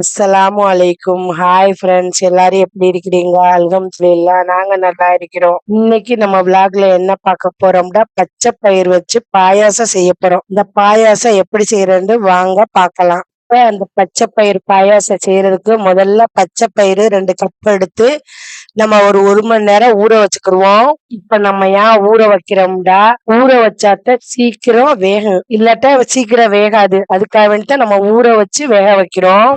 அஸ்ஸலாமு அலைக்கும். Hi friends எல்லாரும் எப்படி இருக்கிறீங்க? அல்ஹம்துலில்லாஹ் நாங்க நல்லா இருக்கிறோம். இன்னைக்கு நம்ம விளாக்ல என்ன பார்க்க போறோம்னா பச்சை பயிர் வச்சு பாயாசம் செய்ய போறோம். இந்த பாயாசம் எப்படி செய்யறதுன்னு வாங்க பார்க்கலாம். அந்த பச்சை பயிர் பாயாசம் செய்யறதுக்கு முதல்ல பச்சை பயிறு ரெண்டு கப் எடுத்து நம்ம ஒரு ஒரு மணி நேரம் ஊற வச்சுக்கிருவோம். இப்ப நம்ம ஏன் ஊற வைக்கிறோம்டா ஊற வச்சாத்த சீக்கிரம் வேகும். இல்லாட்டா சீக்கிரம் வேகாது. அதுக்காக வேண்டி நம்ம ஊற வச்சு வேக வைக்கிறோம்.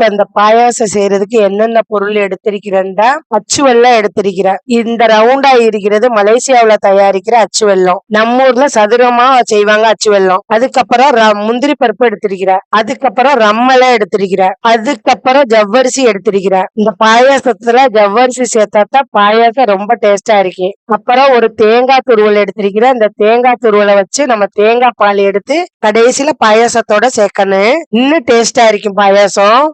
இப்ப இந்த பாயாசம் செய்யறதுக்கு என்னென்ன பொருள் எடுத்திருக்கிறேன்டா? அச்சு வெல்லம் எடுத்திருக்கிறேன். இந்த ரவுண்டா இருக்கிறது மலேசியாவுல தயாரிக்கிற அச்சு வெல்லம் நம்ம ஊர்ல சதுரமா செய்வாங்க அச்சு வெல்லம் அதுக்கப்புறம் முந்திரி பருப்பு எடுத்திருக்கிறேன். அதுக்கப்புறம் ரம்மலை எடுத்திருக்கிறேன். அதுக்கப்புறம் ஜவ்வரிசி எடுத்திருக்கிறேன். இந்த பாயாசத்துல ஜவ்வரிசி சேர்த்தாதான் பாயாசம் ரொம்ப டேஸ்டா இருக்கு. அப்புறம் ஒரு தேங்காய் துருவல் எடுத்திருக்கிறேன். இந்த தேங்காய் துருவலை வச்சு நம்ம தேங்காய் பால் எடுத்து கடைசியில பாயாசத்தோட சேர்க்கணும். இன்னும் டேஸ்டா இருக்கும் பாயாசம்.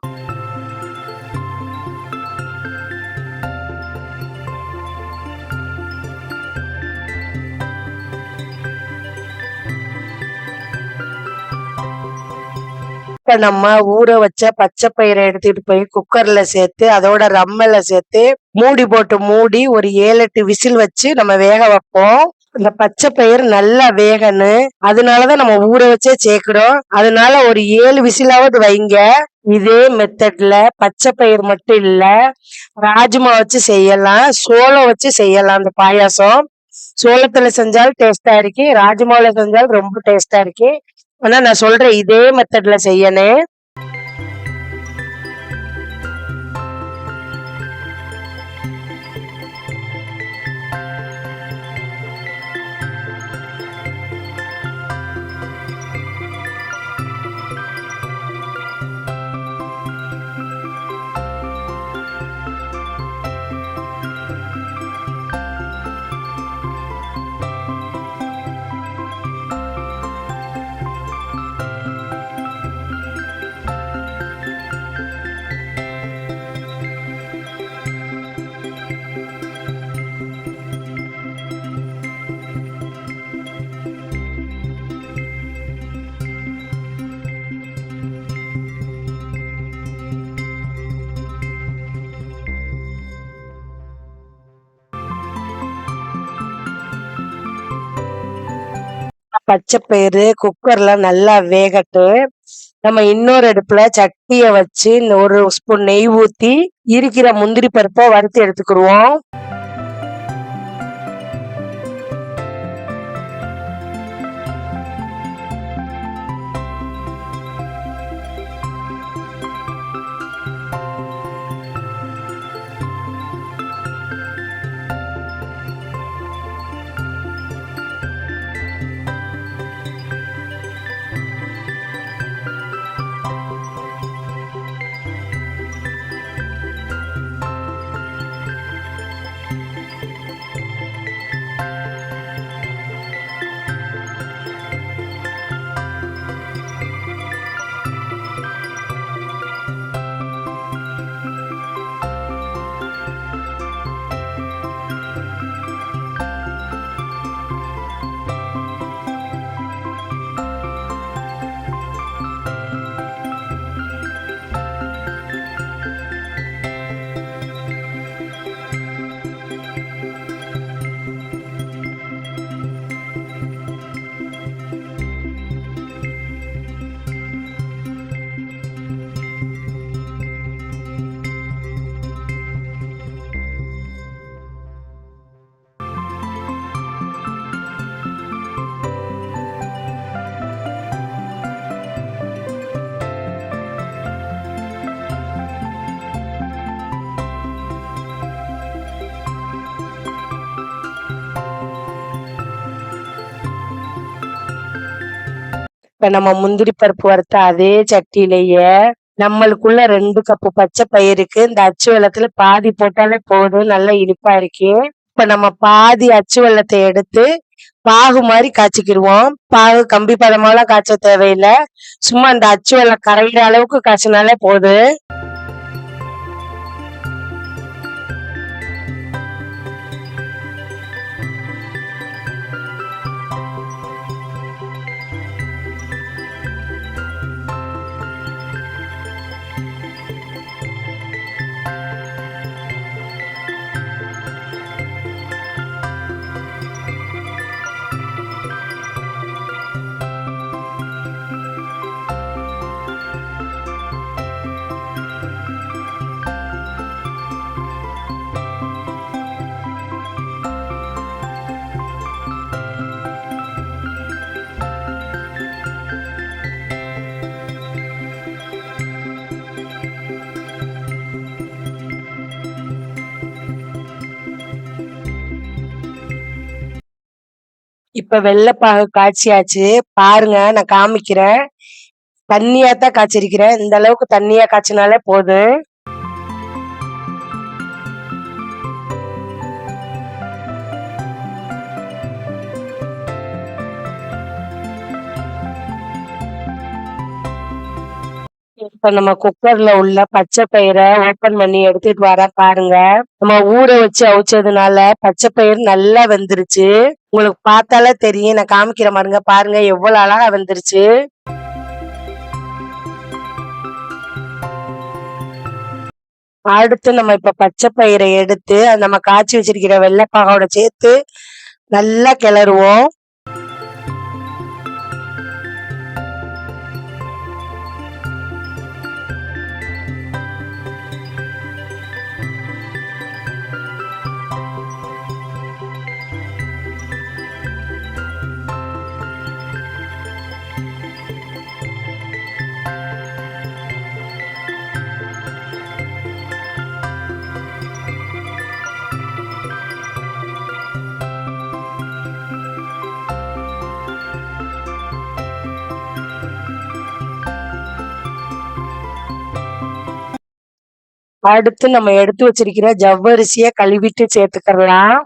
இப்போ நம்ம ஊற வச்ச பச்சை பயிரை எடுத்துட்டு போய் குக்கர்ல சேர்த்து அதோட ரம்மல சேர்த்து மூடி போட்டு மூடி ஒரு ஏழு எட்டு விசில் வச்சு நம்ம வேக வைப்போம். இந்த பச்சை பயிர் நல்லா வேகன்னு அதனாலதான் நம்ம ஊற வச்சே சேர்க்கிறோம். அதனால ஒரு ஏழு விசிலாவது வைங்க. இதே மெத்தட்ல பச்சை பயிர் மட்டும் இல்ல ராஜ்மா வச்சு செய்யலாம் சோளம் வச்சு செய்யலாம் அந்த பாயாசம். சோளத்துல செஞ்சாலும் டேஸ்டா இருக்கு ராஜ்மாவில செஞ்சாலும் ரொம்ப டேஸ்டா இருக்கு. ஆனால் நான் சொல்றேன் இதே மெத்தட்ல செய்யணும். பச்சைப்பயிறு குக்கர்ல நல்லா வேகட்டு. நம்ம இன்னொரு அடுப்புல சட்டியை வச்சு இந்த ஒரு ஸ்பூன் நெய் ஊத்தி இருக்கிற முந்திரி பருப்பை வறுத்து எடுத்துக்கிடுவோம் இப்ப நம்ம முந்திரி பருப்பு வறுத்த அதே சட்டியிலேயே நம்மளுக்குள்ள ரெண்டு கப்பு பச்சை பயிருக்கு இந்த அச்சு வெள்ளத்துல பாதி போட்டாலே போதும். நல்ல இனிப்பா இருக்கு. இப்ப நம்ம பாதி அச்சு வெள்ளத்தை எடுத்து பாகு மாதிரி காய்ச்சிக்கிருவோம். பாகு கம்பி பதமாலாம் காய்ச்ச தேவையில்லை. சும்மா அந்த அச்சு வெள்ளம் கரைகிற அளவுக்கு காய்ச்சினாலே போதும். இப்ப வெள்ளைப்பாகு காய்ச்சியாச்சு. பாருங்க நான் காமிக்கிறேன். தண்ணியா தான் காய்ச்சிருக்கிறேன். இந்த அளவுக்கு தண்ணியா காய்ச்சினாலே போதும் இப்ப நம்ம குக்கர்ல உள்ள பச்சை பயிரை ஓபன் பண்ணி எடுத்துட்டு வர பாருங்க. நம்ம ஊற வச்சு அவிச்சதுனால பச்சை பயிர் நல்லா வெந்துருச்சு. உங்களுக்கு பார்த்தாலே தெரியும். நான் காமிக்கிற மாதிரிங்க பாருங்க. எவ்வளவு அழகா வந்துருச்சு. அடுத்து நம்ம இப்ப பச்சை பயிரை எடுத்து நம்ம காய்ச்சி வச்சிருக்கிற வெள்ளைப்பாகோட சேர்த்து நல்லா கிளறுவோம். அடுத்து நம்ம எடுத்து வச்சிருக்கிற ஜவ்வரிசியை கழுவிட்டு சேர்த்துக்கலாம்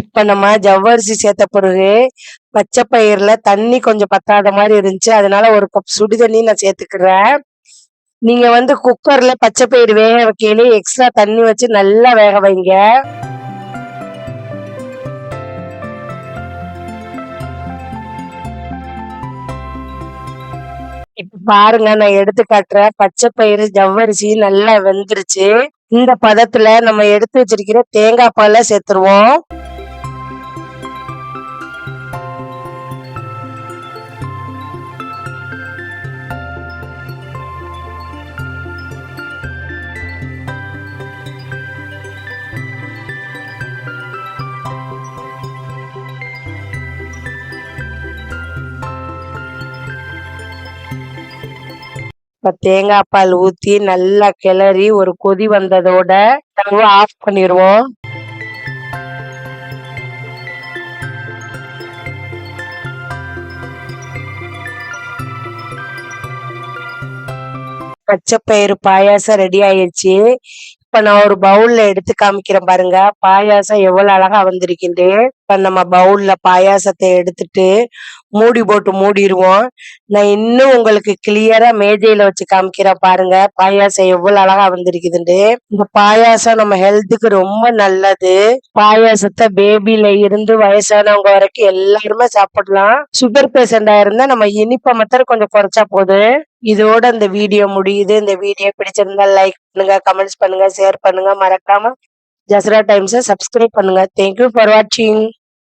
இப்ப நம்ம ஜவ்வரிசி சேர்த்த பிறகு பச்சை பயிர்ல தண்ணி கொஞ்சம் பத்தாத மாதிரி இருந்துச்சு. அதனால ஒரு கப் சுடு தண்ணி நான் சேர்த்துக்கிறேன். நீங்க வந்து குக்கர்ல பச்சை பயிர் வேக வைக்கல எக்ஸ்ட்ரா தண்ணி வச்சு நல்லா வேக வைங்க. இப்ப பாருங்க நான் எடுத்து காட்டுறேன். பச்சை பயிறு ஜவ்வரிசி நல்லா வெந்துருச்சு. இந்த பதத்துல நம்ம எடுத்து வச்சிருக்கிற தேங்காய் பால சேர்த்துருவோம். இப்போ தேங்காய் பால் ஊத்தி நல்லா கிளறி ஒரு கொதி வந்ததோட ஸ்டவ் ஆஃப் பண்ணிடுவோம் பச்சைப்பயிறு பாயாசம் ரெடி ஆயிடுச்சு இப்ப நான் ஒரு பவுல்ல எடுத்து காமிக்கிறேன் பாருங்க. பாயாசம் எவ்வளவு அழகா வந்திருக்கின்றது இப்ப நம்ம பவுல்ல பாயாசத்தை எடுத்துட்டு மூடி போட்டு மூடிடுவோம். நான் இன்னும் உங்களுக்கு கிளியரா மேஜையில வச்சு காமிக்கிறேன் பாருங்க. பாயாசம் எவ்வளவு அழகா வந்திருக்குதுண்டு. இந்த பாயாசம் நம்ம ஹெல்த்துக்கு ரொம்ப நல்லது. பாயாசத்தை பேபில இருந்து வயசானவங்க வரைக்கும் எல்லாருமே சாப்பிடலாம். சுகர் பேஷண்டா இருந்தா நம்ம இனிப்பை மாத்திரம் கொஞ்சம் குறைச்சா போதும். இதோட இந்த வீடியோ முடியுது. இந்த வீடியோ பிடிச்சிருந்தா லைக் பண்ணுங்க கமெண்ட்ஸ் பண்ணுங்க ஷேர் பண்ணுங்க. மறக்காம ஜஸ்ரா டைம்ஸை சப்ஸ்கிரைப் பண்ணுங்க. தேங்க்யூ ஃபார் வாட்சிங்